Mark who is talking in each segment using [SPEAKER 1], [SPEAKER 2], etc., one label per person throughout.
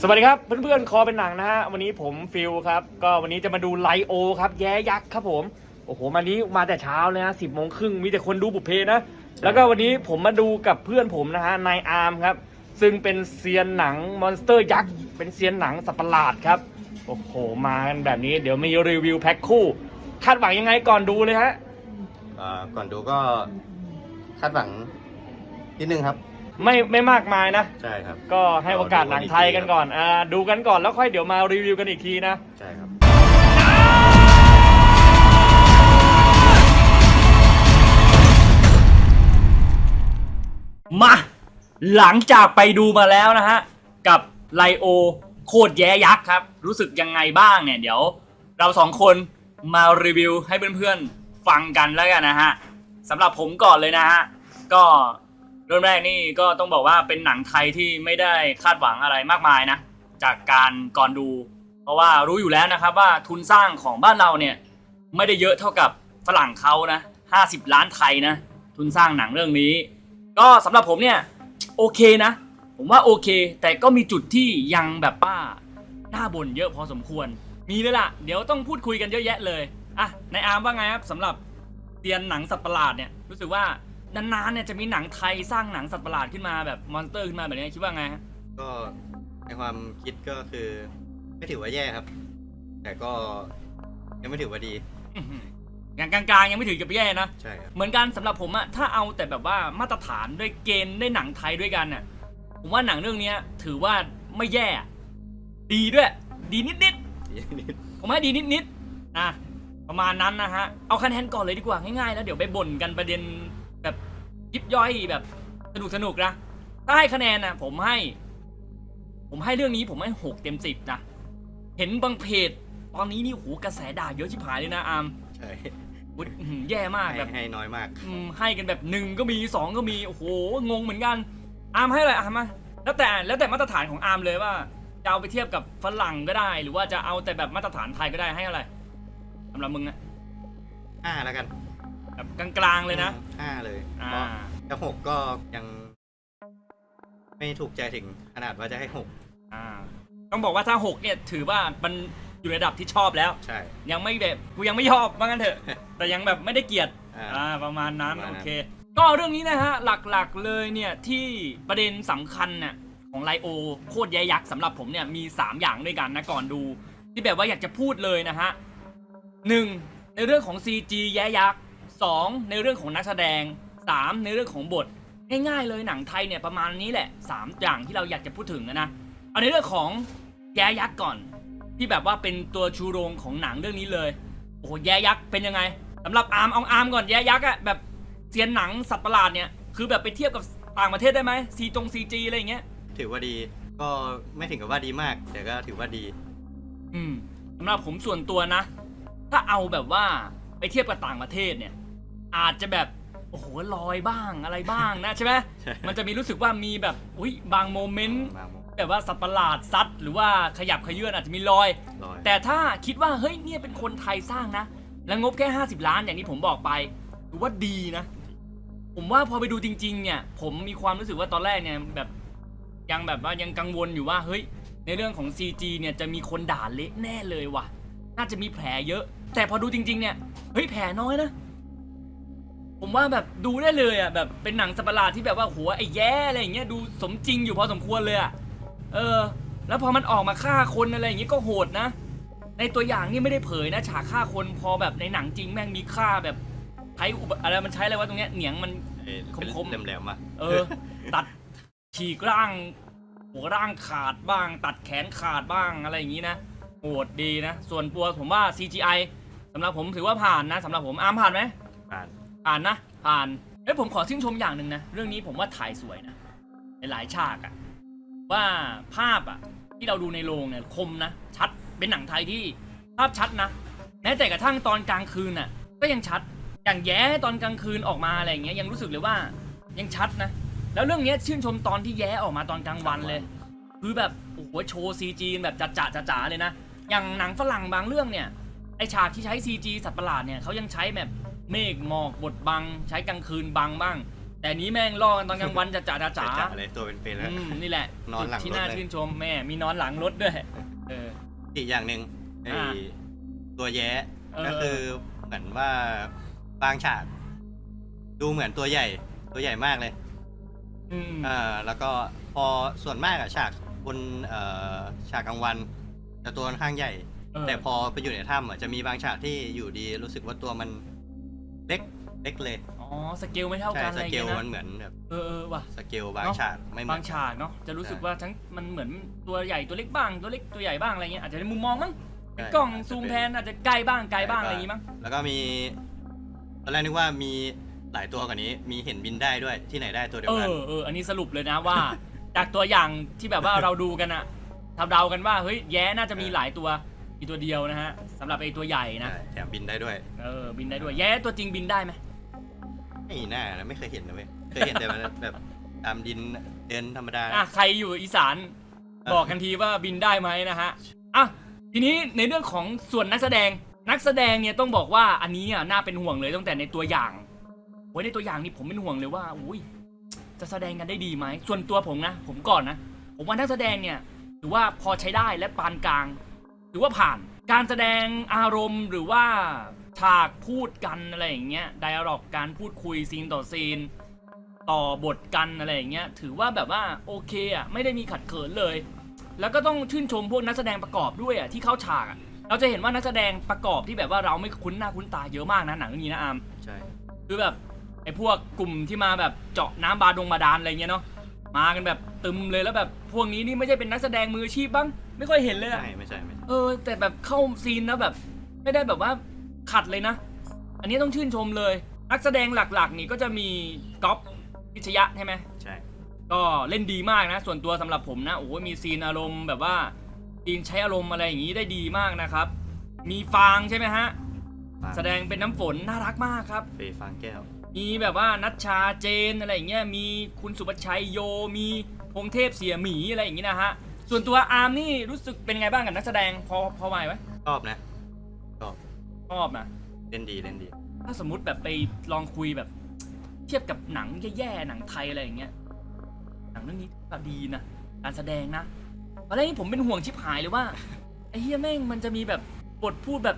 [SPEAKER 1] สวัสดีครับเพื่อนๆ คอเป็นหนังนะฮะวันนี้ผมฟิลครับ ก็วันนี้จะมาดูไลโอครับ แย้ยักษ์ครับผมโอ้โหวันนี้มาแต่เช้าเลยนะสิบโมงครึ่งมีแต่คนดูบุพเพนะ แล้วก็วันนี้ผมมาดูกับเพื่อนผมนะฮะนายอาร์มครับ ซึ่งเป็นเซียนหนังมอนสเตอร์ยักษ์เป็นเซียนหนังสัตว์ประหลาดครับ โอ้โหมากันแบบนี้เดี๋ยวมีรีวิวแพ็คคู่คาดหวังยังไงก่อนดูเลยฮะ
[SPEAKER 2] อ่าก่อนดูก็คาดหวังนิดนึงครับ
[SPEAKER 1] ไม่ไม่มากมายนะ
[SPEAKER 2] ใช่ครับ
[SPEAKER 1] ก็ให้โอกาสหนังไทยกันก่อนอ่าดูกันก่อนแล้วค่อยเดี๋ยวมารีวิวกันอีกทีนะ
[SPEAKER 2] ใช่ครับ
[SPEAKER 1] มาหลังจากไปดูมาแล้วนะฮะ กับไลโอโคตรแย้ยักษ์ครับ รู้สึกยังไงบ้างเนี่ย เดี๋ยวเราสองคนมารีวิวให้เพื่อนๆ ฟังกันแล้วกันนะฮะสำหรับผมก่อนเลยนะฮะ ก็ เริ่มแรกนี่ก็ต้องบอกว่าเป็นหนังไทยที่ไม่ได้คาดหวังอะไรมากมายนะ จากการก่อนดู เพราะว่ารู้อยู่แล้วนะครับว่าทุนสร้างของบ้านเราเนี่ยไม่ได้เยอะเท่ากับฝรั่งเขานะ50 ล้านไทยนะ ทุนสร้างหนังเรื่องนี้ ก็สำหรับผมเนี่ยโอเคนะ ผมว่าโอเค แต่ก็มีจุดที่ยังแบบว่าหน่าบ่นเยอะพอสมควร มีเลยล่ะ เดี๋ยวต้องพูดคุยกันเยอะแยะเลยอะในายอาร์มว่าไงครับสำหรับเตียนหนังสัตว์ประหลาดเนี่ยรู้สึกว่า นานๆเนี่ยจะมีหนังไทยสร้างหนังสัตว์ประหลาดขึ้นมาแบบมอนสเตอร์ขึ้นมาแบบนี้คิดว่าไงฮะ
[SPEAKER 2] ก็ในความคิดก็คือ ไม่ถือว่าแย่ครับ แต่ก็ยังไม่ถือว่าดี
[SPEAKER 1] อื้อหืออย่างกลางๆ ยังไม่ถึงกับแย่นะ
[SPEAKER 2] ใช่ครับ
[SPEAKER 1] เหมือนกันสำหรับผมอะถ้าเอาแต่แบบว่ามาตรฐานด้วยเกณฑ์ด้วยหนังไทยด้วยกันน่ะผมว่าหนังเรื่องเนี้ยถือว่าไม่แย่อะดีด้วย ดีนิดๆผมให้ดีนิดๆนะประมาณนั้นนะฮะ เอาคะแนนก่อนเลยดีกว่าง่ายๆแล้วเดี๋ยวไปบ่นกันประเด็นแบบ ยิบย่อยแบบสนุกสนุกๆนะ ถ้าให้คะแนนนะผมให้ ผมให้เรื่องนี้ผมให้หกเต็มสิบนะ เห็นบางเพจ ตอนนี้นี่โหกระแสด่าเยอะชิบหายเลยนะอาร์ม
[SPEAKER 2] ใช่
[SPEAKER 1] อุ๊ยอื้อหือแย่มาก
[SPEAKER 2] ให้
[SPEAKER 1] แบบ
[SPEAKER 2] ให้น้อยมาก
[SPEAKER 1] อืมให้กันแบบหนึ่งก็มีสองก็มีโอ้โหงงเหมือนกัน อาร์มให้อะไรอาร์มมาแล้วแต่แล้วแต่มาตรฐานของอาร์มเลยว่าจะเอาไปเทียบกับฝรั่งก็ได้ หรือว่าจะเอาแต่แบบมาตรฐานไทยก็ได้ให้อะไรสำหรับมึงอะ
[SPEAKER 2] ห้าแล้วกัน
[SPEAKER 1] แบบกลางๆเลยนะ
[SPEAKER 2] ห้าเลย
[SPEAKER 1] อ่า
[SPEAKER 2] เพราะถ้าหกก็ยัง ไม่ถูกใจถึงขนาดว่าจะให้หก
[SPEAKER 1] อ่า ต้องบอกว่าถ้าหกเนี่ยถือว่ามันอยู่ในระดับที่ชอบแล้ว
[SPEAKER 2] ใช่
[SPEAKER 1] ยังไม่แบบกูยังไม่ชอบว่างั้นเถอะ แต่ยังแบบไม่ได้เกลียด
[SPEAKER 2] อ่า
[SPEAKER 1] อ่าประมาณนั้น
[SPEAKER 2] ประมาณนั้น
[SPEAKER 1] โอเค ก็เรื่องนี้นะฮะ หลักๆเลยเนี่ย ที่ประเด็นสำคัญน่ะของไลโอ โคตรแย่ยักษ์สำหรับผมเนี่ย มี 3 อย่างด้วยกันนะก่อนดู ที่แบบว่าอยากจะพูดเลยนะฮะหนึ่งในเรื่องของ CG แย่ยักษ์ สองในเรื่องของนักแสดงสามในเรื่องของบทง่ายๆเลยหนังไทยเนี่ยประมาณนี้แหละสามอย่างที่เราอยากจะพูดถึงนะนะเอาในเรื่องของแย่ยักษ์ก่อน ที่แบบว่าเป็นตัวชูโรงของหนังเรื่องนี้เลยโอ้โหแย่ยักษ์เป็นยังไงสำหรับอาร์มเอาอาร์มก่อนแย่ยักษ์อะแบบเซียนหนังสัตว์ประหลาดเนี่ยคือแบบไปเทียบกับต่างประเทศได้ไหมซีจงซีจีอะไรอย่างเงี้ย
[SPEAKER 2] ถือว่าดีก็ไม่ถึงกับว่าดีมาก แต่ก็ถือว่าดี
[SPEAKER 1] อืมสำหรับผมส่วนตัวนะ ถ้าเอาแบบว่าไปเทียบกับต่างประเทศเนี่ย อาจจะแบบโอ้โหลอยบ้างอะไรบ้างนะใช่ไหม
[SPEAKER 2] ใช่
[SPEAKER 1] มันจะมีรู้สึกว่ามีแบบอุ้ยบางโมเมนต์
[SPEAKER 2] บางมุม
[SPEAKER 1] แบบว่าสัตว์ประหลาดซัดหรือว่าขยับขยื่นอาจจะมีรอย
[SPEAKER 2] ลอย
[SPEAKER 1] แต่ถ้าคิดว่าเฮ้ยเนี่ยเป็นคนไทยสร้างนะ แล้วงบแค่ 50 ล้านอย่างที่ผมบอกไปถือว่าดีนะ ผมว่าพอไปดูจริง ๆ เนี่ย ผมมีความรู้สึกว่าตอนแรกเนี่ยแบบยังแบบว่ายังกังวลอยู่ว่าเฮ้ย ในเรื่องของ CG เนี่ยจะมีคนด่าเละแน่เลยว่ะ น่าจะมีแผลเยอะ แต่พอดูจริง ๆ เนี่ยเฮ้ยแผลน้อยนะ ผมว่าแบบดูได้เลยอะแบบเป็นหนังสัตว์ประหลาดที่แบบว่าหัวไอ้แย่อะไรอย่างเงี้ยดูสมจริงอยู่พอสมควรเลยอะเออ แล้วพอมันออกมาฆ่าคนอะไรอย่างงี้ก็โหดนะ ในตัวอย่างนี่ไม่ได้เผยนะฉากฆ่าคนพอแบบในหนังจริงแม่งมีฆ่าแบบใช้อุปอะไรมันใช้อะไรวะตรงเนี้ยเหนียงมัน
[SPEAKER 2] เอ้ย
[SPEAKER 1] คมๆ
[SPEAKER 2] เป็นแหลมๆอะ
[SPEAKER 1] เออ ตัดฉีกร่าง หัวร่างขาดบ้าง ตัดแขนขาดบ้างอะไรอย่างงี้นะโหดดีนะ ส่วนตัวผมว่า CGI สำหรับผมถือว่าผ่านนะสำหรับผมอาร์มผ่านไหม
[SPEAKER 2] ผ่าน
[SPEAKER 1] ผ่านนะ ผ่านเอ้ยผมขอชื่นชมอย่างหนึ่งนะ เรื่องนี้ผมว่าถ่ายสวยนะในหลายฉากอะว่าภาพอะที่เราดูในโรงเนี่ยคมนะ ชัดเป็นหนังไทยที่ภาพชัดนะแม้แต่กระทั่งตอนกลางคืนน่ะ ก็ยังชัดอย่างแย้ตอนกลางคืนออกมาอะไรอย่างเงี้ยยังรู้สึกเลยว่ายังชัดนะ แล้วเรื่องนี้ชื่นชมตอนที่แย้ออกมาตอนกลางวันเลย คือแบบโอ้โหโชว์ซีจีแบบจ๋าจ๋าๆเลยนะอย่างหนังฝรั่งบางเรื่องเนี่ยไอฉากที่ใช้ CG สัตว์ประหลาดเนี่ยเขายังใช้แบบ เมฆหมอกบดบัง ใช้กลางคืนบังบ้าง แต่อันนี้แม่งล่อกันตอนกลางวันจ๋าจ๋าจ๋า
[SPEAKER 2] จ๋าๆเลยตัวเป็นๆแล้ว
[SPEAKER 1] อืมนี่แหละ
[SPEAKER 2] นอนหลัง
[SPEAKER 1] ที่
[SPEAKER 2] รถ
[SPEAKER 1] น่า
[SPEAKER 2] เลย
[SPEAKER 1] ชื่นชมแม่มีนอนหลังรถด้วย เออ
[SPEAKER 2] อีกอย่างหนึ่งไอ้
[SPEAKER 1] อ่า
[SPEAKER 2] ตัวแย้
[SPEAKER 1] เออ
[SPEAKER 2] ก็คือเหมือนว่าบางฉาก ดูเหมือนตัวใหญ่ ตัวใหญ่มากเลย
[SPEAKER 1] อืม
[SPEAKER 2] อ่าแล้วก็พอส่วนมากอะฉากบนเอ่อฉากกลางวันจะตัวค่อนข้างใหญ่
[SPEAKER 1] เออ
[SPEAKER 2] แต่พอไปอยู่ในถ้ำอะจะมีบางฉากที่อยู่ดีรู้สึกว่าตัวมัน เล็กเล็กเลย
[SPEAKER 1] อ๋อสเกลไม่เท่า
[SPEAKER 2] ใช่
[SPEAKER 1] กันอะ
[SPEAKER 2] ส
[SPEAKER 1] ไรอย่าง
[SPEAKER 2] เกล
[SPEAKER 1] เงี้ย
[SPEAKER 2] มัน
[SPEAKER 1] นะ
[SPEAKER 2] เหมือนแบบ
[SPEAKER 1] เออเออว่ะ
[SPEAKER 2] สเกลบาง
[SPEAKER 1] เนอะ
[SPEAKER 2] ฉากไม่เหมื
[SPEAKER 1] บา
[SPEAKER 2] อน
[SPEAKER 1] งฉากเนาะจะรู้สึก
[SPEAKER 2] ใช่
[SPEAKER 1] ว่าทั้งมันเหมือนตัวใหญ่ตัวเล็กบ้างตัวเล็กตัวใหญ่บ้างอะไรเงี้ยอาจจะในมุมมองมั้ง
[SPEAKER 2] ใช่
[SPEAKER 1] กล้องา
[SPEAKER 2] จจะ
[SPEAKER 1] ซูม
[SPEAKER 2] เป็
[SPEAKER 1] แพนอาจจะไกลบ้างไกลบ้างอะไรอย่างงี้มั้ง
[SPEAKER 2] แล้วก็มีตอนแรกนึกว่ามีหลายตัวกว่านี้ มีเห็นบินได้ด้วยที่ไหนได้ตัวเดีย
[SPEAKER 1] เอ
[SPEAKER 2] วกัน
[SPEAKER 1] อเอออันนี้สรุปเลยนะว่า จากตัวอย่างที่แบบว่าเราดูกันอะเดาๆกันว่าเฮ้ยแย้น่าจะมีหลายตัว มีตัวเดียวนะฮะสำหรับไอ้ตัวใหญ่นะ
[SPEAKER 2] ใช่แถมบินได้ด้วย
[SPEAKER 1] เออบินได้ด้วยแย้ตัวจริงบินได้ไหม
[SPEAKER 2] ไม่น่านะไม่เคยเห็นนะเว้ยเคยเห็นแต่มันแบบตามดินเดินธรรมดา
[SPEAKER 1] อะใครอยู่อีสานบอกกันทีว่าบินได้ไหมนะฮะอะทีนี้ในเรื่องของส่วนนักแสดงนักแสดงเนี่ยต้องบอกว่าอันนี้อะน่าเป็นห่วงเลยตั้งแต่ในตัวอย่างโอ้ยในตัวอย่างนี่ผมเป็นห่วงเลยว่าอุ้ยจะแสดงกันได้ดีไหมส่วนตัวผมนะ ผมก่อนนะ ผมว่านักแสดงเนี่ยถือว่าพอใช้ได้และปานกลาง ถือว่าผ่านการแสดงอารมณ์หรือว่าฉากพูดกันอะไรอย่างเงี้ยไดอะล็อกการพูดคุยซีนต่อซีน ต่อบทกันอะไรอย่างเงี้ยถือว่าแบบว่าโอเคอะไม่ได้มีขัดเขินเลย แล้วก็ต้องชื่นชมพวกนักแสดงประกอบด้วยอะที่เข้าฉากอะเราจะเห็นว่านักแสดงประกอบที่แบบว่าเราไม่คุ้นหน้าคุ้นตาเยอะมากนะหนังเรื่องนี้นะอาม
[SPEAKER 2] ใช่
[SPEAKER 1] คือแบบไอ้พวกกลุ่มที่มาแบบเจาะน้ำบาดงบาดาลอะไรเงี้ยเนาะมากันแบบตึมเลยแล้วแบบพวกนี้นี่ไม่ใช่เป็นนักแสดงมืออาชีพบ้าง ไม่ค่อยเห็นเลยอะ
[SPEAKER 2] ไม่ไม่ใช่ไม่ใช่
[SPEAKER 1] เออแต่แบบเข้าซีนแล้วแบบ ไม่ได้แบบว่าขัดเลยนะ อันนี้ต้องชื่นชมเลย นักแสดงหลักๆ นี่ก็จะมีก๊อฟพิชยะใช่ไหม
[SPEAKER 2] ใช่
[SPEAKER 1] ก็เล่นดีมากนะ ส่วนตัวสำหรับผมนะโอ้ยมีซีนอารมณ์แบบว่าซีนใช้อารมณ์อะไรอย่างนี้ได้ดีมากนะครับ มีฟางใช่ไหมฮะแสดงเป็นน้ำฝนน่ารักมากครับ
[SPEAKER 2] เฟยฟางแก้ว
[SPEAKER 1] มีแบบว่านัชชาเจนอะไรอย่างเงี้ยมีคุณสุภชัยโยมีพงเทพเสียหมีอะไรอย่างงี้นะฮะ ส่วนตัวอาร์มนี่รู้สึกเป็นไงบ้างกับนักแสดงพอพอไหวไหม
[SPEAKER 2] ชอบนะชอบ
[SPEAKER 1] ชอบนะ
[SPEAKER 2] เล่นดีเล่นดี
[SPEAKER 1] ถ้าสมมุติแบบไปลองคุยแบบ เทียบกับหนังแย่ๆหนังไทยอะไรอย่างเงี้ยหนังเรื่องนี้ก็ดีนะการแสดงนะตอนแรกนี่ผมเป็นห่วงชิบหายเลยว่าไอ้เฮียแม่งมันจะมีแบบบทพูดแบบ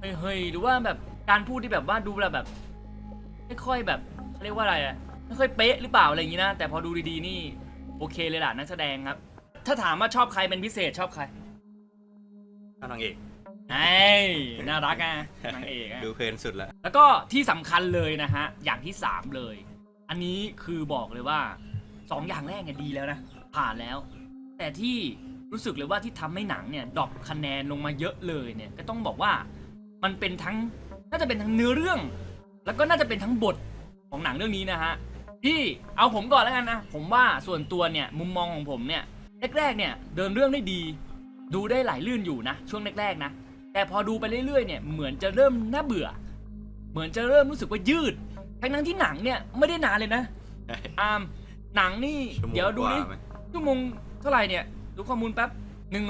[SPEAKER 1] เฮ้ยๆหรือว่าแบบการพูดที่แบบว่าดูแล้วแบบ ไม่ค่อยแบบเขาเรียกว่าอะไรอะไม่ค่อยเป๊ะหรือเปล่าอะไรอย่างงี้นะแต่พอดูดีๆนี่ โอเคเลยล่ะนักแสดงครับ ถ้าถามว่าชอบใครเป็นพิเศษชอบใคร
[SPEAKER 2] ข้านางเอก
[SPEAKER 1] ไอ้น่ารักอะนางเอกอะ
[SPEAKER 2] ดูเพลินสุดละ
[SPEAKER 1] แล้วก็ที่สำคัญเลยนะฮะ อย่างที่3เลย อันนี้คือบอกเลยว่า2อย่างแรกเนี่ยดีแล้วนะ ผ่านแล้ว แต่ที่รู้สึกเลยว่าที่ทำให้หนังเนี่ยดรอปคะแนนลงมาเยอะเลยเนี่ยก็ต้องบอกว่ามันเป็นทั้งน่าจะเป็นทั้งเนื้อเรื่อง แล้วก็น่าจะเป็นทั้งบทของหนังเรื่องนี้นะฮะที่เอาผมก่อนแล้วกันนะ ผมว่าส่วนตัวเนี่ยมุมมองของผมเนี่ย แรกๆเนี่ยเดินเรื่องได้ดี ดูได้ไหลลื่นอยู่นะ ช่วงแรกๆนะ แต่พอดูไปเรื่อยๆเนี่ยเหมือนจะเริ่มน่าเบื่อ เหมือนจะเริ่มรู้สึกว่ายืด ทั้งนั้นที่หนังเนี่ยไม่ได้นานเลยนะ
[SPEAKER 2] ใช่
[SPEAKER 1] อามหนังนี่
[SPEAKER 2] ชั่วโมง
[SPEAKER 1] เดี๋ยวดู
[SPEAKER 2] กว่า
[SPEAKER 1] นี่
[SPEAKER 2] ไหม
[SPEAKER 1] ชั่วโมงเท่าไหร่เนี่ยดูข้อมูลแป๊บ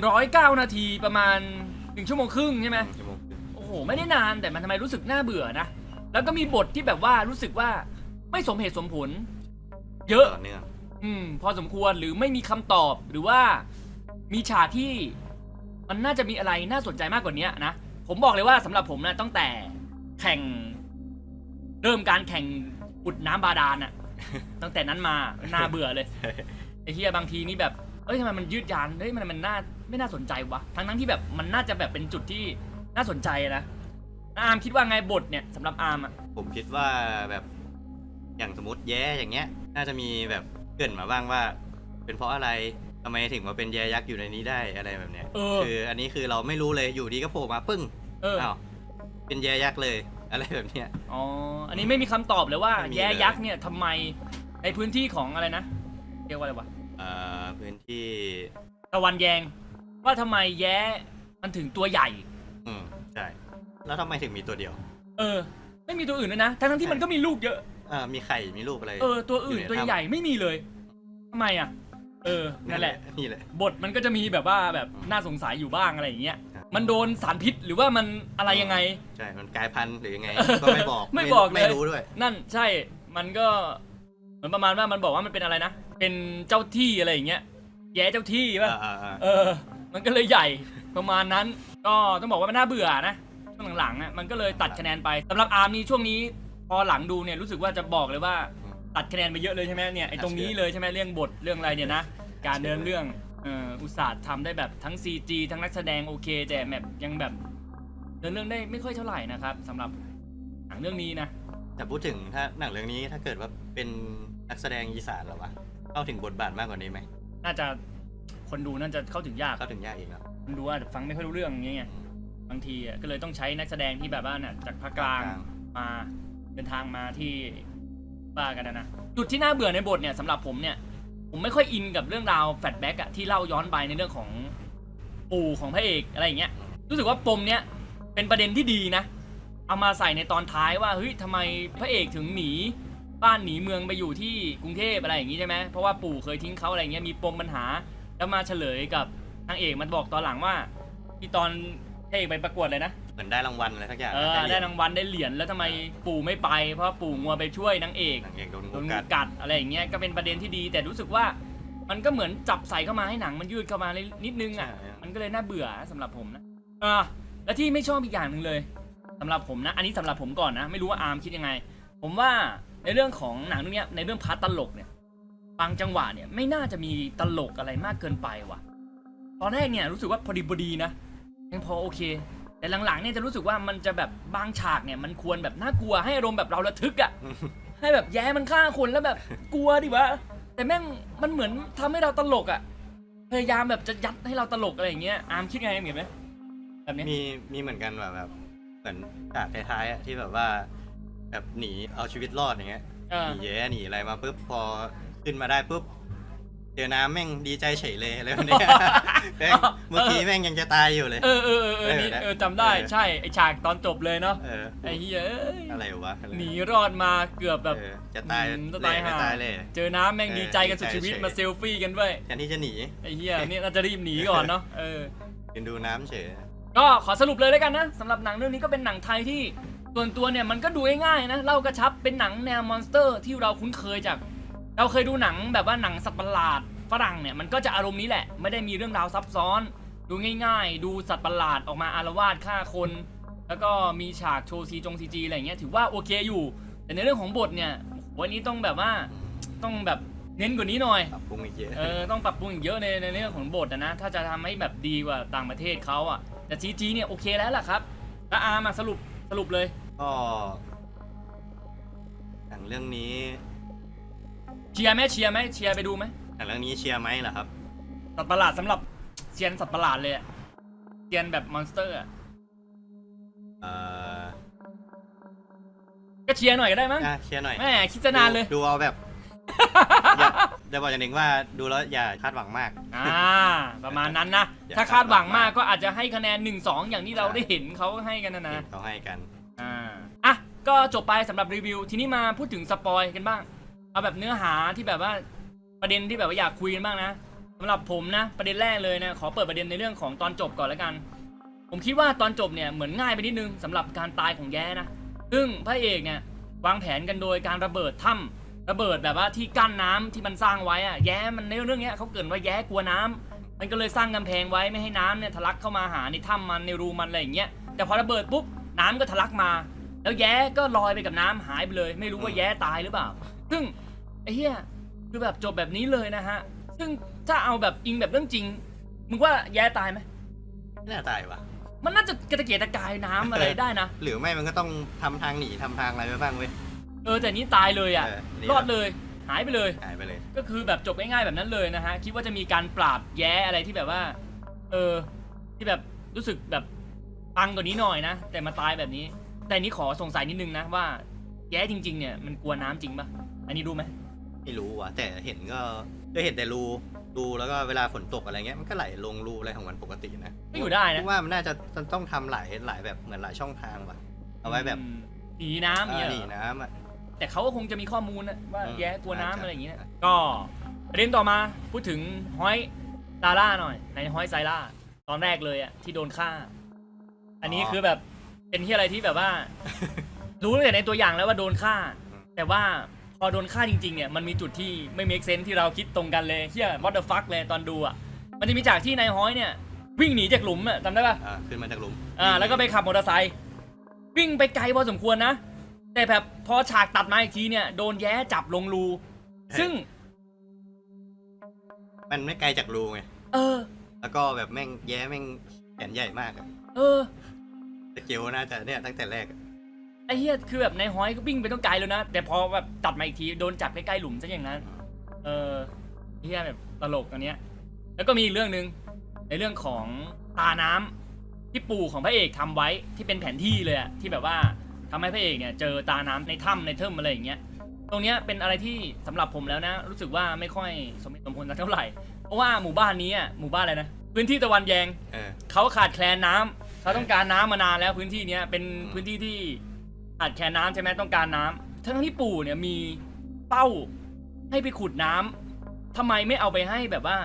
[SPEAKER 1] 109นาทีประมาณ1ชั่วโมงครึ่งใช่ไหม
[SPEAKER 2] ชั่วโมงครึ่ง
[SPEAKER 1] โอ้โหไม่ได้นานแต่มันทำไมรู้สึกน่าเบื่อนะแล้วก็มีบทที่แบบว่ารู้สึกว่าไม่สมเหตุสมผล เยอะ
[SPEAKER 2] ต่ อื
[SPEAKER 1] ม พอสมควรหรือไม่มีคำตอบหรือว่ามีฉากที่มันน่าจะมีอะไรน่าสนใจมากกว่านี้นะ ผมบอกเลยว่าสำหรับผมนะตั้งแต่แข่ง เริ่มการแข่งอุดน้ำบาดาลน่ะตั้งแต่นั้นมาน่าเบื่อเลยไอ้เฮียบางทีนี่แบบเอ้ยทำไมมันยืดยานเฮ้ยมันมันน่าไม่น่าสนใจวะทั้งทั้งที่แบบมันน่าจะแบบเป็นจุดที่น่าสนใจนะอาร์มคิดว่าไงบทเนี่ยสำหรับอาร์มอะ
[SPEAKER 2] ผมคิดว่าแบบอย่างสมมติแย้อย่างเงี้ย น่าจะมีแบบ เกรินมาบ้างว่า เป็นเพราะอะไรทำไมถึงมาเป็นแย้ยักษ์อยู่ในนี้ได้อะไรแบบเนี้ย
[SPEAKER 1] เออ
[SPEAKER 2] คืออันนี้คือเราไม่รู้เลยอยู่ดีก็โผล่มาปึ้ง
[SPEAKER 1] เออ
[SPEAKER 2] อ้าวเป็นแย้ยักษ์เลย อะไรแบบเนี้ย
[SPEAKER 1] อ๋อ อันนี้ไม่มีคำตอบเลยว่า
[SPEAKER 2] ไม่มี
[SPEAKER 1] แย้
[SPEAKER 2] เลย
[SPEAKER 1] ยักษ์เนี่ยทำไมในพื้นที่ของอะไรนะเรียกว่าอะไรวะ
[SPEAKER 2] เอ่อพื้นที่
[SPEAKER 1] ตะวันแยง ว่าทำไมแย้มันถึงตัวใหญ่
[SPEAKER 2] อืมใช่แล้วทำไมถึงมีตัวเดียว
[SPEAKER 1] เออ ไม่มีตัวอื่นเลยนะทั้งทั้งๆที่มันก็มีลูกเยอะ
[SPEAKER 2] อ่ามีไข่มีลูกอะไร
[SPEAKER 1] เออตัวอื่น
[SPEAKER 2] อยู่ใน
[SPEAKER 1] ตัว
[SPEAKER 2] ถ้ำ
[SPEAKER 1] ใหญ่ๆไม่มีเลยทำไมอะ เออนั่นแหละ
[SPEAKER 2] นี่แหละ
[SPEAKER 1] บทมันก็จะมีแบบว่าแบบ
[SPEAKER 2] อืม
[SPEAKER 1] น่าสงสัยอยู่บ้างอะไรอย่างเงี้ย
[SPEAKER 2] ครับ
[SPEAKER 1] มันโดนสารพิษหรือว่ามันอะไรยังไง
[SPEAKER 2] ใช่ มันกลายพันธุ์หรือยังไง
[SPEAKER 1] เออ
[SPEAKER 2] ก็ไม่บอก
[SPEAKER 1] ไม่บอกเลย
[SPEAKER 2] ไม่รู้ด้วย
[SPEAKER 1] นั่นใช่มันก็เหมือนประมาณว่ามันบอกว่ามันเป็นอะไรนะเป็นเจ้าที่อะไรอย่างเงี้ยแย้เจ้าที่ป่ะ
[SPEAKER 2] อ่าอ่า
[SPEAKER 1] เออ มันก็เลยใหญ่ประมาณนั้น ก็ต้องบอกว่ามันน่าเบื่อนะช่วงหลังๆอะมันก็เลยตัดคะแนนไปสำหรับอาร์มนี่ช่วงนี้ พอหลังดูเนี่ยรู้สึกว่าจะบอกเลยว่าตัดคะแนนไปเยอะเลยใช่ไหมเนี่ยไอ้ตรงนี้เลยใช่ไหมเรื่องบทเรื่องอะไรเนี่ยนะการเดินเรื่องเอ่ออุตสาห์ทำได้แบบทั้ง CG ทั้งนักแสดงโอเคแต่แบบยังแบบเดินเรื่องได้ไม่ค่อยเท่าไหร่นะครับสำหรับหนังเรื่องนี้นะ
[SPEAKER 2] แต่พูดถึงถ้าหนังเรื่องนี้ถ้าเกิดว่าเป็นนักแสดงอีสานเหรอวะเข้าถึงบทบาทมากกว่านี้ไหม
[SPEAKER 1] น่าจะคนดูน่าจะเข้าถึงยาก
[SPEAKER 2] เข้าถึงยากเองเนาะ
[SPEAKER 1] คนดูอาจจะฟังไม่ค่อยรู้เรื่องอย่างเงี้ยบางทีอะก็เลยต้องใช้นักแสดงที่แบบว่าน่ะจากภาคกลางมา เดินทางมาที่บ้ากันนะนะจุดที่น่าเบื่อในบทเนี่ยสำหรับผมเนี่ย ผมไม่ค่อยอินกับเรื่องราวแฟลชแบ็กอะที่เล่าย้อนไปในเรื่องของปู่ของพระเอกอะไรอย่างเงี้ยรู้สึกว่าปมเนี้ยเป็นประเด็นที่ดีนะ เอามาใส่ในตอนท้ายว่าเฮ้ยทำไมพระเอกถึงหนีบ้านหนีเมืองไปอยู่ที่กรุงเทพอะไรอย่างงี้ใช่ไหมเพราะว่าปู่เคยทิ้งเขาอะไรเงี้ยมีปมปัญหาแล้วมาเฉลยกับนางเอกมันบอกตอนหลังว่าที่ตอน เอกไปประกวดเลยนะ
[SPEAKER 2] เหมือนได้รางวัลอะไรสักอย่าง
[SPEAKER 1] เออได้รางวัลได้เหรียญแล้วทำไมปู่ไม่ไปเพราะว่าปู่งัวไปช่วยนางเอก
[SPEAKER 2] หนังเอกโดน
[SPEAKER 1] โด
[SPEAKER 2] งู
[SPEAKER 1] นงู
[SPEAKER 2] กัด
[SPEAKER 1] กัดอะไรอย่างเงี้ยก็เป็นประเด็นที่ดี แต่รู้สึกว่ามันก็เหมือนจับใส่เข้ามาให้หนังมันยืดเข้ามานิดนึงอะ
[SPEAKER 2] ใช่
[SPEAKER 1] มันก็เลยน่าเบื่อสำหรับผมนะอ่าและที่ไม่ชอบอีกอย่างหนึ่งเลยสำหรับผมนะ อันนี้สำหรับผมก่อนนะ ไม่รู้ว่าอาร์มคิดยังไง ผมว่าในเรื่องของหนังเรื่องเนี้ยในเรื่องพาร์ตตลกเนี่ยบางจังหวะเนี่ยไม่น่าจะมีตลกอะไรมากเกินไปว่ะ ตอนแรกเนี่ยรู้สึกว่าพอดีพอดีนะ ยังพอโอเค แต่หลังๆเนี่ยจะรู้สึกว่ามันจะแบบบางฉากเนี่ยมันควรแบบน่ากลัวให้อารมณ์แบบเราระทึกอะให้แบบแย้มันฆ่าคนแล้วแบบกลัวดิวะแต่แม่งมันเหมือนทำให้เราตลกอะ่ะพยายามแบบจะยัดให้เราตลกอะไรอย่างเงี้ยอาร์มคิดไงเหมือนไหมแบบเนี้ย
[SPEAKER 2] มีมีเหมือนกันแบบแบบเหมือนฉากท้ายๆอะที่แบบว่า แบบหนีเอาชีวิตรอดอย่างเงี้ย
[SPEAKER 1] เออ
[SPEAKER 2] หนีแย่หนีอะไรมาปุ๊บพอขึ้นมาได้ปุ๊บ เจอน้ำแม่งดีใจเฉยเลยอะไรแบบเนี้ยแม่งเมื่อกี้แม่งยังจะตายอยู่เลย
[SPEAKER 1] เออเออเออเออนี่
[SPEAKER 2] เออนะ
[SPEAKER 1] เออจำได้
[SPEAKER 2] เออ
[SPEAKER 1] ใช่ไอฉากตอนจบเลยเนาะ
[SPEAKER 2] เออ
[SPEAKER 1] ไอเฮียเอ้ย
[SPEAKER 2] อะไรวะอะไร
[SPEAKER 1] หนีรอดมาเกือบแบบ
[SPEAKER 2] เออจะตาย
[SPEAKER 1] อืมจะ
[SPEAKER 2] เล
[SPEAKER 1] ตาย
[SPEAKER 2] ยไม่
[SPEAKER 1] ห่า
[SPEAKER 2] ตายเลย
[SPEAKER 1] เจอน้ำแม่ง
[SPEAKER 2] เออ
[SPEAKER 1] ดีใจกันสุดชีวิต
[SPEAKER 2] ดีใจเฉย
[SPEAKER 1] มาเซลฟี่กันด้วย
[SPEAKER 2] แทนที่จะหนี
[SPEAKER 1] ไอเฮียนี่น่าจะรีบหนีก่อนเนาะเออ
[SPEAKER 2] ยืนดูน้ำเฉย
[SPEAKER 1] ก็ขอสรุปเลยแล้วกันนะสำหรับหนังเรื่องนี้ก็เป็นหนังไทยที่ส่วนตัวเนี่ยมันก็ดูง่ายๆนะเล่ากระชับเป็นหนังแนวมอนสเตอร์ที่เราคุ้นเคยจาก เราเคยดูหนังแบบว่าหนังสัตว์ประหลาดฝรั่งเนี่ยมันก็จะอารมณ์นี้แหละ ไม่ได้มีเรื่องราวซับซ้อน ดูง่าย ๆ ดูสัตว์ประหลาดออกมาอารวาสฆ่าคน แล้วก็มีฉากโชว์ซีจงซีจีอะไรอย่างเงี้ยถือว่าโอเคอยู่ แต่ในเรื่องของบทเนี่ยวันนี้ต้องแบบว่าต้องแบบเน้นกว่านี้หน่อย
[SPEAKER 2] ปรับปรุงอีกเยอะ
[SPEAKER 1] เออต้องปรับปรุงอีกเยอะในในเรื่องของบทอะนะถ้าจะทำให้แบบดีกว่าต่างประเทศเขาอะแต่ซีจีเนี่ยโอเคแล้วล่ะครับแล้วอาร์มาสรุปสรุปเลย
[SPEAKER 2] ก็หนังเรื่องนี้
[SPEAKER 1] เชียร์ไหมเชียร์ไหมเชียร์ไปดูไหม
[SPEAKER 2] หนังเรื่องนี้เชียร์ไหมล่ะครับ
[SPEAKER 1] สัตว์ประหลาดสำหรับเซียนสัตว์ประหลาดเลยอะเซียนแบบมอนสเตอร์อะ
[SPEAKER 2] เอ่อ
[SPEAKER 1] ก็เชียร์หน่อยก็ได้มั้ง
[SPEAKER 2] อะเชียร์หน่อย
[SPEAKER 1] แม่คิดจะนานเลย
[SPEAKER 2] ดูดูเอาแบบอย่าจะบอกอย่างหนึ่งว่าดูแล้วอย่าคาดหวังมาก
[SPEAKER 1] อ่า ประมาณนั้นนะ
[SPEAKER 2] อย่า
[SPEAKER 1] ถ้าคาดหวัง
[SPEAKER 2] คาดหวังมามา
[SPEAKER 1] กกก็อาจจะให้คะแนน 1 2 อย่างที่เราได้เห็นเขาให้กันนะนะ
[SPEAKER 2] เขาให้กัน
[SPEAKER 1] อ่า อะ ก็จบไปสำหรับรีวิว ทีนี้มาพูดถึงสปอยกันบ้าง เอาแบบเนื้อหาที่แบบว่าประเด็นที่แบบว่าอยากคุยกันบ้างนะสำหรับผมนะประเด็นแรกเลยนะขอเปิดประเด็นในเรื่องของตอนจบก่อนแล้วกัน ผมคิดว่าตอนจบเนี่ยเหมือนง่ายไปนิดนึงสำหรับการตายของแย้นะซึ่งพระเอกเนี่ยวางแผนกันโดยการระเบิดถ้ำระเบิดแบบว่าที่กั้นน้ำที่มันสร้างไว้อะแย้มันในเรื่องเนี้ยเขาเกรินว่าแย้กลัวน้ำมันก็เลยสร้างกำแพงไว้ไม่ให้น้ำเนี่ยทะลักเข้ามาหาในถ้ำมันในรูมันอะไรอย่างเงี้ยแต่พอระเบิดปุ๊บน้ำก็ทะลักมา แล้วแย้ก็ลอยไปกับน้ำหายไปเลย ไม่รู้ว่าแย้ตายหรือเปล่า ซึ่ง เหี้ยคือแบบจบแบบนี้เลยนะฮะ ซึ่งถ้าเอาแบบอิงแบบเรื่องจริง มึงว่าแย้ตายไหม
[SPEAKER 2] ไม่น่าตายวะ
[SPEAKER 1] มันน่าจะกระเกียดตะกายน้ำอะไรได้นะ
[SPEAKER 2] หรือไม่มันก็ต้องทำทางหนีทำทางอะไรไปบ้างเว้ย
[SPEAKER 1] เออแต่นี้ตายเลยอะ
[SPEAKER 2] เออนี่
[SPEAKER 1] รอดเลย หายไปเลย
[SPEAKER 2] หายไปเลย
[SPEAKER 1] ก็คือแบบจบง่ายๆแบบนั้นเลยนะฮะ คิดว่าจะมีการปราบแย้อะไรที่แบบว่า เออ ที่แบบรู้สึกแบบปังกว่านี้หน่อยนะ แต่มาตายแบบนี้ แต่อันนี้ขอสงสัยนิดนึงนะว่า แย้จริง ๆ เนี่ยมันกลัวน้ำจริงปะอันนี้ดูไหม
[SPEAKER 2] ไม่รู้ว่ะแต่เห็นก็ก็เห็นแต่รูรูแล้วก็เวลาฝนตกอะไรเงี้ยมันก็ไหลลงรูอะไรของมันปกตินะ
[SPEAKER 1] ก็อยู่ได้นะ
[SPEAKER 2] คิว่ามันน่าจะต้องทำหลายหลายแบบเหมือนหลายช่องทางว่ะ เอาไว้แบบ
[SPEAKER 1] อืมหนีน้ำ
[SPEAKER 2] เอ
[SPEAKER 1] เนี่ย
[SPEAKER 2] อ
[SPEAKER 1] เห
[SPEAKER 2] ห
[SPEAKER 1] ร
[SPEAKER 2] นี
[SPEAKER 1] อ
[SPEAKER 2] น้ำอะ
[SPEAKER 1] แต่เขาก็คงจะมีข้อมูลนะว่า
[SPEAKER 2] อืม
[SPEAKER 1] แย้กลัวน้ำ
[SPEAKER 2] อาจจะ
[SPEAKER 1] อะไรอย่างเงี้ยก็ประเด็นต่อมาพูดถึงฮอยซาร่าหน่อย ในฮอยไซร่าตอนแรกเลยอะที่โดนฆ่า อันนี้คือแบบเป็นที่อะไรที่แบบว่า รู้ตั้งแต่ในตัวอย่างแล้วว่าโดนฆ่าแต่ว่า พอโดนฆ่าจริงๆเนี่ยมันมีจุดที่ไม่ make sense ที่เราคิดตรงกันเลยเฮีย what the fuck เลยตอนดูอะมันจะมีฉากที่นายฮ้อยเนี่ยวิ่งหนีจากหลุมอะจำได้ปะ
[SPEAKER 2] อ่าขึ้นมาจากหลุม
[SPEAKER 1] อ่าแล้วก็ไปขับมอเตอร์ไซค์วิ่งไปไกลพอสมควรนะ แต่แบบพอฉากตัดมาอีกทีเนี่ยโดนแย้จับลงรู ซึ่ง
[SPEAKER 2] มันไม่ไกลจากรูไง
[SPEAKER 1] เออ
[SPEAKER 2] แล้วก็แบบแม่งแย้แม่งแขนใหญ่มากอะ
[SPEAKER 1] เออ
[SPEAKER 2] สเกลน่าจะเนี่ยตั้งแต่แรกอะ
[SPEAKER 1] ไอ้เฮียคือแบบนายฮ้อยก็วิ่งไปต้องไกลแล้วนะ แต่พอแบบตัดมาอีกทีโดนจับใกล้ๆหลุมซะอย่างนั้น เออเฮียแบบตลกอันเนี้ย แล้วก็มีอีกเรื่องหนึ่งในเรื่องของตาน้ำที่ปู่ของพระเอกทำไว้ที่เป็นแผนที่เลยอะที่แบบว่าทำให้พระเอกเนี่ยเจอตาน้ำในถ้ำในเทิมอะไรอย่างเงี้ย ตรงเนี้ยเป็นอะไรที่สำหรับผมแล้วนะ รู้สึกว่าไม่ค่อยสมเหตุสมผลสักเท่าไหร่ เพราะว่าหมู่บ้านนี้อะหมู่บ้านอะไรนะพื้นที่ตะวันแยง
[SPEAKER 2] เออ
[SPEAKER 1] เขาขาดแคลนน้ำเขาต้องการน้ำมานานแล้วพื้นที่เนี้ยเป็น
[SPEAKER 2] อืม
[SPEAKER 1] พื้นที่ที่ ขาดแคลนน้ำใช่ไหมต้องการน้ำทั้งที่ปู่เนี่ยมีเป้าให้ไปขุดน้ำทำไมไม่เอาไปให้แบบว่า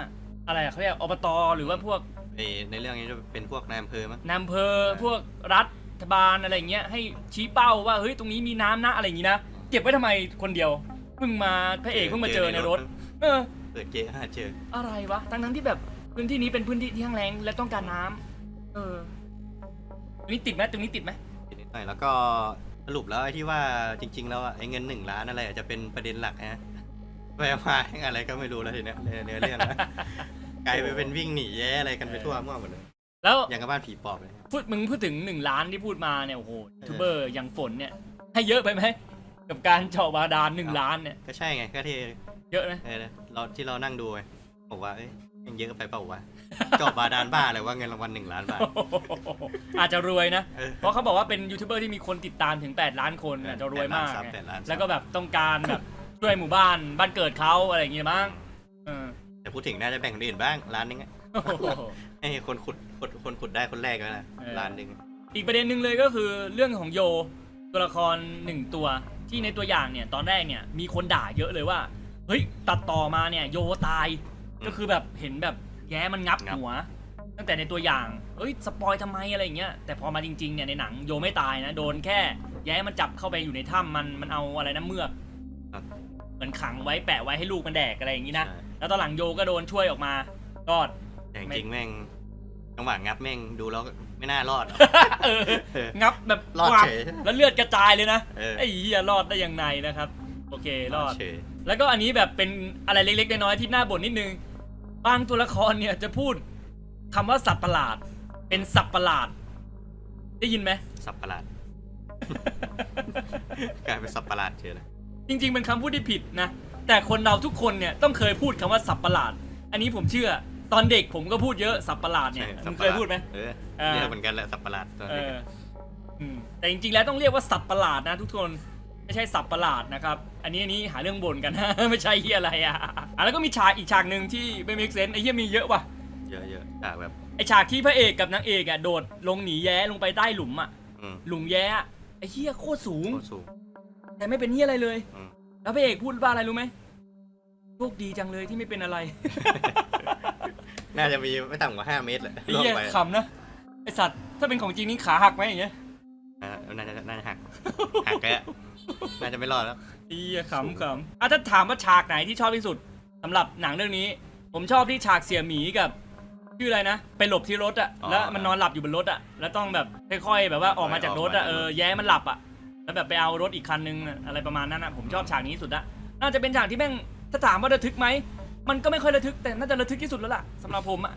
[SPEAKER 1] อะไรอะเขาเรียกอบตหรือว่าพวก
[SPEAKER 2] ไอในเรื่องนี้จะเป็นพวกนายอำเภอมั้ง
[SPEAKER 1] นายอำเภอพวกรัฐบาลอะไรอย่างเงี้ยให้ชี้เป้าว่าเฮ้ยตรงนี้มีน้ำนะอะไรอย่างงี้นะเก็บไว้ทำไมคนเดียวเพิ่งมาพระเอกเพิ่งมาเจอในรถ เออ
[SPEAKER 2] เปิดเกมหาเจอ
[SPEAKER 1] อะไรวะทั้งทั้งๆที่แบบพื้นที่นี้เป็นพื้นที่ที่แห้งแล้งและต้องการน้ำเออตรงนี้ติดไหมตรงนี้ติดไหม
[SPEAKER 2] นิดหน่อยแล้วก็ สรุปแล้วไอ้ที่ว่าจริง ๆ แล้วอะไอ้เงินหนึ่งล้านอะไรอะจะเป็นประเด็นหลักฮะไปมาอะไรก็ไม่รู้แล้วทีเนี้ยเนื้อเนื้อเรื่องนะกลายไปเป็นวิ่งหนีแย่อะไรกันไปทั่วมั่วหมดเลย
[SPEAKER 1] แล้ว
[SPEAKER 2] อย่างกับบ้านผีปอบเลย
[SPEAKER 1] พูดมึงพูดถึงหนึ่งล้านที่พูดมาเนี่ยโอ้โหยูทูบเบอร์อย่างฝนเนี่ย ให้เยอะไปไหมกับการเจาะบาดาลหนึ่งล้านเนี่ย
[SPEAKER 2] ก็ใช่ไงก็ที่
[SPEAKER 1] เยอะไหม
[SPEAKER 2] เออเราที่เรานั่งดูไงบอกว่าเอ้ยยังเยอะไปเปล่าวะ จอบบาดาลบ้าเลยว่าเงินรางวัลหนึ่งล้านบาท
[SPEAKER 1] อาจจะรวยนะ
[SPEAKER 2] เออ
[SPEAKER 1] เพราะเขาบอกว่าเป็นยูทูบเบอร์ที่มีคนติดตามถึง 8 ล้านคนอาจจะรวยมาก
[SPEAKER 2] แปดล้านซับ
[SPEAKER 1] ไง
[SPEAKER 2] แปดล้านซับ
[SPEAKER 1] แล้วก็แบบต้องการแบบช่วยหมู่บ้านบ้านเกิดเขาอะไรอย่างเงี้ยมั้งเออ
[SPEAKER 2] แต่พูดถึงน่าจะแบ่งคนอื่นบ้างล้านนึงอะ
[SPEAKER 1] โอ้โห
[SPEAKER 2] ให้คนขุดขุดคนขุดได้คนแรกแล้วนะ
[SPEAKER 1] เออ
[SPEAKER 2] ล้านหนึ่ง
[SPEAKER 1] อีกประเด็นหนึ่งเลยก็คือเรื่องของโยตัวละครหนึ่งตัวที่ในตัวอย่างเนี่ยตอนแรกเนี่ยมีคนด่าเยอะเลยว่า เฮ้ยตัดต่อมาเนี่ยโยตายก็คือแบบเห็นแบบ แย้มันงับหัว ตั้งแต่ในตัวอย่างเอ้ยสปอยทำไมอะไรอย่างเงี้ยแต่พอมาจริงๆเนี่ยในหนังโยไม่ตายนะโดนแค่แย้มันจับเข้าไปอยู่ในถ้ำมันมันเอาอะไรนะเมือกเหมือนขังไว้แปะไว้ให้ลูกมันแดกอะไรอย่างงี้นะ
[SPEAKER 2] ใช่
[SPEAKER 1] แล้วตอนหลังโยก็โดนช่วยออกมารอด
[SPEAKER 2] แต่จริงๆแม่งจังหวะงับแม่งดูแล้วไม่น่ารอด
[SPEAKER 1] เออ
[SPEAKER 2] เออ
[SPEAKER 1] งับแบบ
[SPEAKER 2] รอด
[SPEAKER 1] กวาด
[SPEAKER 2] เฉย
[SPEAKER 1] แล้วเลือดกระจายเลยนะ
[SPEAKER 2] เออ
[SPEAKER 1] ไอ้เหี้ยรอดได้ยังไงนะครับ โอเครอด
[SPEAKER 2] เฉย
[SPEAKER 1] แล้วก็อันนี้แบบเป็นอะไรเล็กๆน้อยๆที่น่าบ่นนิดนึง บางตัวละครเนี่ยจะพูดคำว่าสับประหลาด เป็นสับประหลาด ได้ยินไหม
[SPEAKER 2] สับประหลาด กลายเป็นสับประหลาดเฉยเลย
[SPEAKER 1] จริงๆเป็นคำพูดที่ผิดนะ แต่คนเราทุกคนเนี่ยต้องเคยพูดคำว่าสับประหลาด อันนี้ผมเชื่อ ตอนเด็กผมก็พูดเยอะสับประหลาดเนี่ย
[SPEAKER 2] ใช่
[SPEAKER 1] มึง
[SPEAKER 2] สั
[SPEAKER 1] เค
[SPEAKER 2] ปะ
[SPEAKER 1] ย
[SPEAKER 2] ลา
[SPEAKER 1] พูดไหม
[SPEAKER 2] เออ
[SPEAKER 1] อ่า
[SPEAKER 2] เรียกเหมือนกันแหละสับประหลาดตอน
[SPEAKER 1] เอ
[SPEAKER 2] นี้
[SPEAKER 1] ออืมแต่จริงๆแล้วต้องเรียกว่าสับประหลาดนะทุกคน ไม่ใช่สับประหลาดนะครับ อันนี้อันนี้หาเรื่องบ่นกันไม่ใช่เฮียอะไรอะอะแล้วก็มีฉากอีกฉากหนึ่งที่ไม่มีเซนไอ้เฮียมีเยอะว่ะ
[SPEAKER 2] เยอะเยอะๆอะแบบ
[SPEAKER 1] ไอฉากที่พระเอกกับนางเอกอะโดดลงหนีแย้ลงไปใต้หลุมอะ
[SPEAKER 2] อืม
[SPEAKER 1] หลุมแย้อะไอเฮียโคตรสูง
[SPEAKER 2] โคตรสูง
[SPEAKER 1] แต่ไม่เป็นเฮียอะไรเลย
[SPEAKER 2] อืม
[SPEAKER 1] แล้วพระเอกพูดว่าอะไรรู้ไหมโชคดีจังเลยที่ไม่เป็นอะไร
[SPEAKER 2] น่าจะมีไม่ต่ำกว่าห้าเมตรแหละ
[SPEAKER 1] ไอ้
[SPEAKER 2] ล่วง
[SPEAKER 1] เฮีย
[SPEAKER 2] ไป
[SPEAKER 1] ขำนะ ไอสัตว์ถ้าเป็นของจริงนี่ขาหักไหมอย่างเงี้ย
[SPEAKER 2] อ่าน่าจะน่าจะหัก หักแกะ น่าจะไม่รอดแล้ว
[SPEAKER 1] ไอ้เฮียขำขำอะถ้าถามว่าฉากไหนที่ชอบที่สุดสำหรับหนังเรื่องนี้ ผมชอบที่ฉากเสียหมีกับชื่ออะไรนะไปหลบที่รถอะแล้วมันนอนหลับอยู่บนรถอะแล้วต้องแบบค่อยๆ แบบว่าออกมาจากรถอะเออแย้มันหลับอะแล้วแบบไปเอารถอีกคันนึงอะอะไรประมาณนั้นอะผมชอบฉากนี้สุดละน่าจะเป็นฉากที่แม่งถ้าถามว่าระทึกไหมมันก็ไม่ค่อยระทึกแต่น่าจะระทึกที่สุดแล้วล่ะสำหรับผมอะ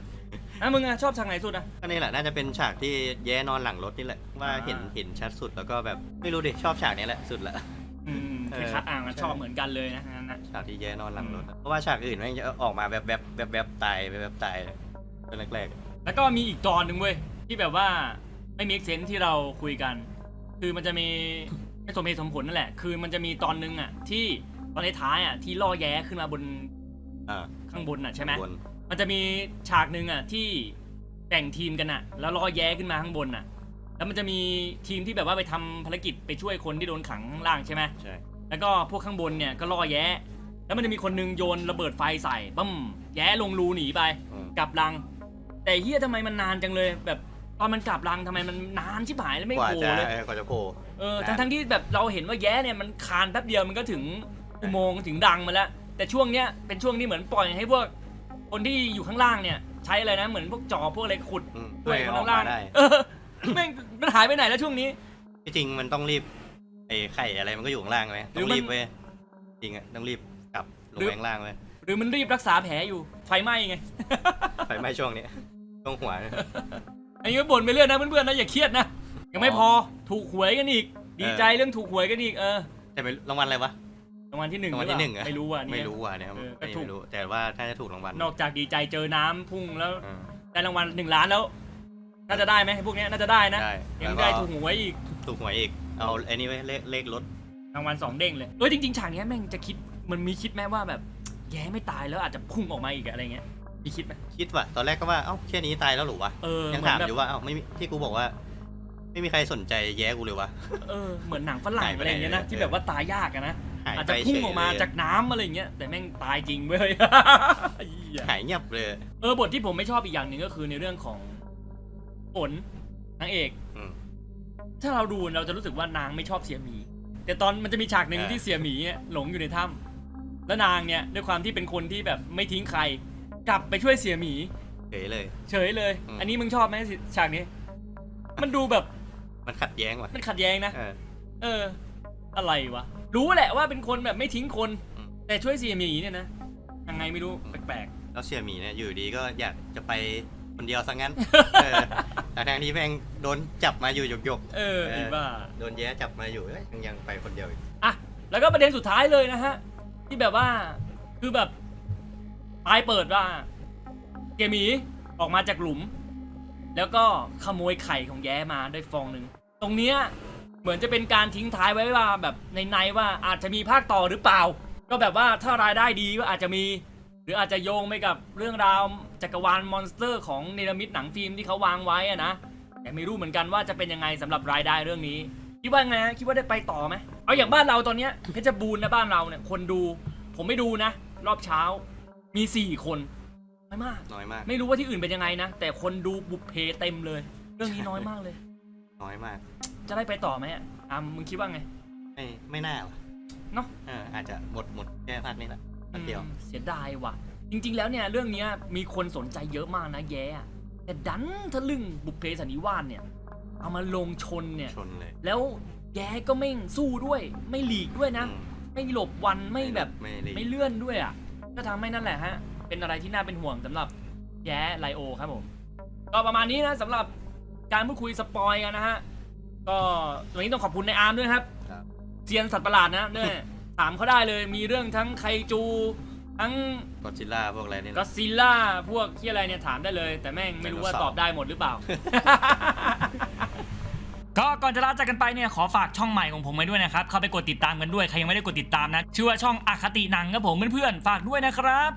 [SPEAKER 1] นะมึงอะชอบฉากไหนสุดอะ
[SPEAKER 2] ก็นี่แหละน่าจะเป็นฉากที่แย่นอนหลังรถนี่แหละว่า
[SPEAKER 1] อ่า
[SPEAKER 2] เห็นเห็นชัดสุดแล้วก็แบบไม่รู้ดิชอบฉากนี้แหละสุดละ
[SPEAKER 1] อืม
[SPEAKER 2] เอ
[SPEAKER 1] คือ
[SPEAKER 2] อ
[SPEAKER 1] คัดอ่างอะ
[SPEAKER 2] ใช่
[SPEAKER 1] ชอบเหมือนกันเลยนะนั่นนะ
[SPEAKER 2] ฉากที่แย่นอนหลังรถ
[SPEAKER 1] อืม
[SPEAKER 2] เพราะว่าฉากอื่นแม่งจะออกมาแบบแบบแบบแบบตายแบบแบบตายตอนแรก
[SPEAKER 1] แล้วก็มีอีกตอนหนึ่งเว้ยที่แบบว่าไม่มีเซนที่เราคุยกัน คือมันจะมีไม่สมเหตุสมผลนั่นแหละ คือมันจะมีตอนหนึงอะที่ตอนท้ายๆอะที่ล่อแย้ขึ้นมาบน
[SPEAKER 2] ๆอ่า
[SPEAKER 1] ข้างบนอะใช่ไหม
[SPEAKER 2] ข้างบน
[SPEAKER 1] มันจะมีฉากหนึ่งอะที่แบ่งทีมกันอะ แล้วล่อแย้ขึ้นมาข้างบนอะ แล้วมันจะมีทีมที่แบบว่าไปทำภารกิจไปช่วยคนที่โดนขังข้างล่างใช่ไหม
[SPEAKER 2] ใช่
[SPEAKER 1] แล้วก็พวกข้างบนเนี่ยก็ล่อแย้ แล้วมันจะมีคนหนึงโยนระเบิดไฟใส่ปั๊มแย้ลงรูหนีไป
[SPEAKER 2] อืม
[SPEAKER 1] กลับรัง แต่เฮียทำไมมันนานจังเลยแบบตอนมันกลับรังทำไมมันนานชิบหายแล้วไม่
[SPEAKER 2] กว่า
[SPEAKER 1] โผล่
[SPEAKER 2] จะ
[SPEAKER 1] เลย
[SPEAKER 2] เออกว่าจะโผล่
[SPEAKER 1] เออ
[SPEAKER 2] นา
[SPEAKER 1] ทั้
[SPEAKER 2] น
[SPEAKER 1] งทั้งที่แบบเราเห็นว่าแย้เนี่ยมันคานแป๊บเดียวมันก็ถึงอุโมงค์ถึงดังมาแล้ว แต่ช่วงเนี้ยเป็นช่วงที่เหมือนปล่อยให้พวก คนที่อยู่ข้างล่างเนี่ย ใช้อะไรนะเหมือนพวกจอบพวกอะไรขุด
[SPEAKER 2] อืม
[SPEAKER 1] ด้วย
[SPEAKER 2] ให้
[SPEAKER 1] คน
[SPEAKER 2] ออก
[SPEAKER 1] ข้างล่าง
[SPEAKER 2] มาได้
[SPEAKER 1] เออแม่งมันหายไปไหนแล้วช่วงนี้
[SPEAKER 2] ที่จริงมันต้องรีบไอ้ไข่อะไรมันก็อยู่ข้างล่างไหม
[SPEAKER 1] หรื
[SPEAKER 2] ต้
[SPEAKER 1] อ
[SPEAKER 2] อง
[SPEAKER 1] มัน
[SPEAKER 2] รีบเว้ยจริงอะต้องรีบกลับลง
[SPEAKER 1] หรือ
[SPEAKER 2] ไปข้างล่างเว้ย
[SPEAKER 1] หรือมันรีบรักษาแผลอยู่ไฟไหม้ไง
[SPEAKER 2] ไฟไหม้ช่วงนี้ตรงหัวเนี่ย
[SPEAKER 1] อันนี้ก็บ่นไปเรื่อยนะเพื่อนๆนะอย่าเครียดนะยังไม่พอถูกหวยกันอีก ดีใจเรื่องถูกหวยกันอีกเออ
[SPEAKER 2] แต่ไม่รางวัลอะไรวะ
[SPEAKER 1] รางวัลที่หนึ่ง
[SPEAKER 2] รางวัลที่หนึ่งเหรอ
[SPEAKER 1] ไม่รู้อะ
[SPEAKER 2] ไม่
[SPEAKER 1] เนี่ย
[SPEAKER 2] รู้ว่ะเนี่ย
[SPEAKER 1] เออก็
[SPEAKER 2] ไม่
[SPEAKER 1] ถูก
[SPEAKER 2] ไม่รู้ แต่ว่าถ้าจะถูกรางวัล
[SPEAKER 1] นอกจากดีใจเจอน้ำพุ่งแล้ว
[SPEAKER 2] เออ
[SPEAKER 1] ได้รางวัลหนึ่งล้านแล้ว น่าจะได้ไหมพวกเนี้ยน่าจะได้นะ
[SPEAKER 2] ได้
[SPEAKER 1] ยัง
[SPEAKER 2] แล้วก็
[SPEAKER 1] ได้ถูกหวยอีก
[SPEAKER 2] ถูกหวยอีก เอาไอ้นี่ไว้เลขเลขรถ
[SPEAKER 1] รางวัลสองเด้งเลยเออจริงๆฉากเนี้ยแม่งจะคิดมันมีคิดไหมว่าแบบแย้ไม่ตายแล้วอาจจะพุ่งออกมาอีกอะอะไรเงี้ยมีคิดไหม
[SPEAKER 2] คิดว่ะ ตอนแรกก็ว่า เอ้าแค่นี้ตายแล้วเหรอวะ
[SPEAKER 1] เออ
[SPEAKER 2] ยัง
[SPEAKER 1] เหมือ
[SPEAKER 2] ถาม
[SPEAKER 1] นแบบ
[SPEAKER 2] อยู่ว่าเอ้าไม่มีที่กูบอกว่า ไม่มีใครสนใจแย้กูเลยวะ
[SPEAKER 1] เออเหมือนหนังฝรั่ง
[SPEAKER 2] หายไป
[SPEAKER 1] อะไรอย่างเงี้ยนะ
[SPEAKER 2] ไหนเลย
[SPEAKER 1] ที่แบบว่าตายยากอะนะ
[SPEAKER 2] หาย
[SPEAKER 1] อาจ
[SPEAKER 2] ไป
[SPEAKER 1] จะพุ่งออกมา
[SPEAKER 2] เฉยเลย
[SPEAKER 1] จากน้ำอะไรอย่างเงี้ยแต่แม่งตายจริงเว้ยไอ้เหี้ย
[SPEAKER 2] หายเงียบเลย
[SPEAKER 1] เออบทที่ผมไม่ชอบอีกอย่างหนึ่งก็คือในเรื่องของฝนนางเอก
[SPEAKER 2] อืม
[SPEAKER 1] ถ้าเราดูเราจะรู้สึกว่านางไม่ชอบเสียหมี แต่ตอนมันจะมีฉากหนึ่ง
[SPEAKER 2] อ่า
[SPEAKER 1] ที่เสียหมีเนี่ยหลงอยู่ในถ้ำแล้วนางเนี่ยด้วยความที่เป็นคนที่แบบไม่ทิ้งใคร กลับไปช่วยเสียหมี
[SPEAKER 2] เฉยเลย
[SPEAKER 1] เฉยเลย
[SPEAKER 2] อืม
[SPEAKER 1] อันนี้มึงชอบไหมฉากนี้ มันดูแบบ
[SPEAKER 2] มันขัดแย้งว่ะ
[SPEAKER 1] มันขัดแย้งนะ
[SPEAKER 2] เออ
[SPEAKER 1] เออ อะไรวะ รู้แหละว่าเป็นคนแบบไม่ทิ้งคน
[SPEAKER 2] อืม
[SPEAKER 1] แต่ช่วยเสียหมีเนี่ยนะยังไงไม่รู้แปลก
[SPEAKER 2] แล้วเสี่ยหมีเนี่ยอยู่ดีก็อยากจะไปคนเดียวซะงั้น เออแต่ทางที่แม่งโดนจับมาอยู่หยก
[SPEAKER 1] ๆเออ
[SPEAKER 2] เออ
[SPEAKER 1] ไอ้บ้า
[SPEAKER 2] ๆโดนแย้จับมาอยู่เอ้ยยังยังไปคนเดียวอีก
[SPEAKER 1] อะแล้วก็ประเด็นสุดท้ายเลยนะฮะ ที่แบบว่าคือแบบปลายเปิดว่าเกยหมีออกมาจากหลุม แล้วก็ขโมยไข่ของแย้มาได้ฟองหนึ่งตรงเนี้ย เหมือนจะเป็นการทิ้งท้ายไว้ว่าแบบในในๆว่าอาจจะมีภาคต่อหรือเปล่า ก็แบบว่าถ้ารายได้ดีก็อาจจะมี หรืออาจจะโยงไปกับเรื่องราวจักรวาลมอนสเตอร์ของเนรมิตหนังฟิล์มที่เขาวางไว้อะนะแต่ไม่รู้เหมือนกันว่าจะเป็นยังไงสำหรับรายได้เรื่องนี้คิดว่าไงฮะคิดว่าได้ไปต่อไหมเอาอย่างบ้านเราตอนเนี้ยเพชรบูรณ์นะบ้านเราเนี่ยคนดู ผมไม่ดูนะ รอบเช้ามีสี่คนน้อยมาก
[SPEAKER 2] น้อยมาก
[SPEAKER 1] ไม่รู้ว่าที่อื่นเป็นยังไงนะ แต่คนดูบุพเพเต็มเลย เรื่องนี้น้อยมากเลย
[SPEAKER 2] น้อยมาก
[SPEAKER 1] จะได้ไปต่อไหมอะอามมึงคิดว่าไง
[SPEAKER 2] ไม่ไม่น่าว่ะ
[SPEAKER 1] เนอะ
[SPEAKER 2] เอออาจจะหมดหมดแค่ภาคนี้แหละภาคเดียว
[SPEAKER 1] อืมเสียดายว่ะ จริง ๆ แล้วเนี่ยเรื่องเนี้ยมีคนสนใจเยอะมากนะแย่อะแต่ดันทะลึ่งบุพเพสันนิวาสเนี่ย เอามาลงชนเนี่ย
[SPEAKER 2] ชนเลย
[SPEAKER 1] แล้วแย่ก็ไม่สู้ด้วย ไม่หลีกด้วยนะ
[SPEAKER 2] อืม
[SPEAKER 1] ไม่หลบวันไม่แบบ
[SPEAKER 2] ไม่รีบ
[SPEAKER 1] ไม่เลื่อนด้วยอะ ก็ทำให้นั่นแหละฮะ เป็นอะไรที่น่าเป็นห่วงสำหรับแย้ไลโอครับผม ก็ประมาณนี้นะสำหรับ การพูดคุยสปอยกันนะฮะ ก็วันนี้ต้องขอบคุณในอาร์มด้วยครับ
[SPEAKER 2] ครับ
[SPEAKER 1] เซียนสัตว์ประหลาดนะเนี่ยถามเขาได้เลยมีเรื่องทั้งไคจู ทั้ง
[SPEAKER 2] ก็จิล่าพวกอะไรเนี่ย
[SPEAKER 1] ก็ซิลล่าพวกที่อะไรเนี่ยถามได้เลย แต่แม่งไม่รู้ว่า
[SPEAKER 2] ไดโนเสาร์
[SPEAKER 1] ตอบได้หมดหรือเปล่า ก็ก่อนจะลาจากกันไปเนี่ยขอฝากช่องใหม่ของผมไว้ด้วยนะครับ เข้าไปกดติดตามกันด้วย ใครยังไม่ได้กดติดตามนะ ชื่อว่าช่องอคติหนังครับผมเพื่อนๆ ฝากด้วยนะครับ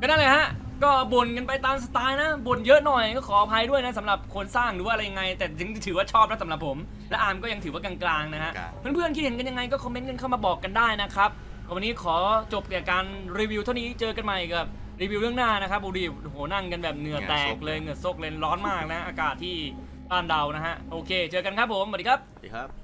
[SPEAKER 1] ก็นั่นเลยฮะ ก็บ่นกันไปตามสไตล์นะบ่นเยอะหน่อยก็ขออภัยด้วยนะสำหรับคนสร้างหรือว่าอะไรยังไง แต่ยังถือว่าชอบนะสำหรับผม และอาร์มก็ยังถือว่ากลางๆนะฮะ เพื่อนๆคิดเห็นกันยังไงก็คอมเมนต์กันเข้ามาบอกกันได้นะครับก็วันนี้ขอจบแต่การรีวิวเท่านี้เจอกันใหม่กับรีวิวเรื่องหน้านะครับบุรีโอ้โหนั่งกันแบบเหงื่อแตกเลยเหงื่อซกเลยร้อนมากนะอากาศที่บ้านเรานะฮะโอเค เจอกันครับผมสวัสดีครับ
[SPEAKER 2] สวัสดีครับ